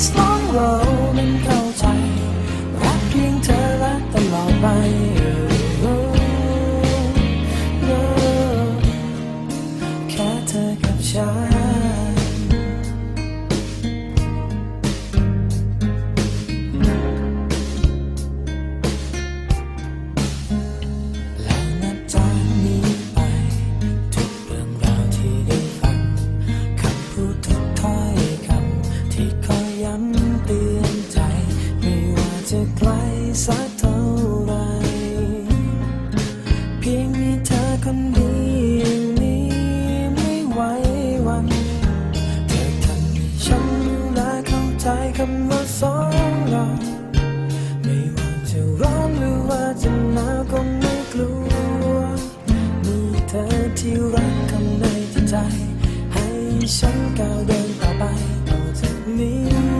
กที่ สักเท่าไร เพียงมีเธอคนเดียวนี้ไม่ไหวหวันเธอทำให้ฉันรู้และเข้าใจคำว่าสองเราไม่ว่าจะร้อนหรือว่าจะหนาวก็ไม่กลัว มีเธอที่รักข้างในจิตใจ ให้ฉันก้าวเดินต่อไปต่อจากนี้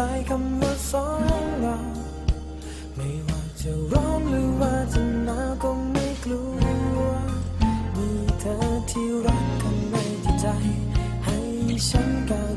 ใจคำว่าสองเราไม่ว่าจะร้อนหรือว่าจะหนาวก็ไม่กลัว มีเธอที่รักข้างในจิตใจ ให้ฉันก้า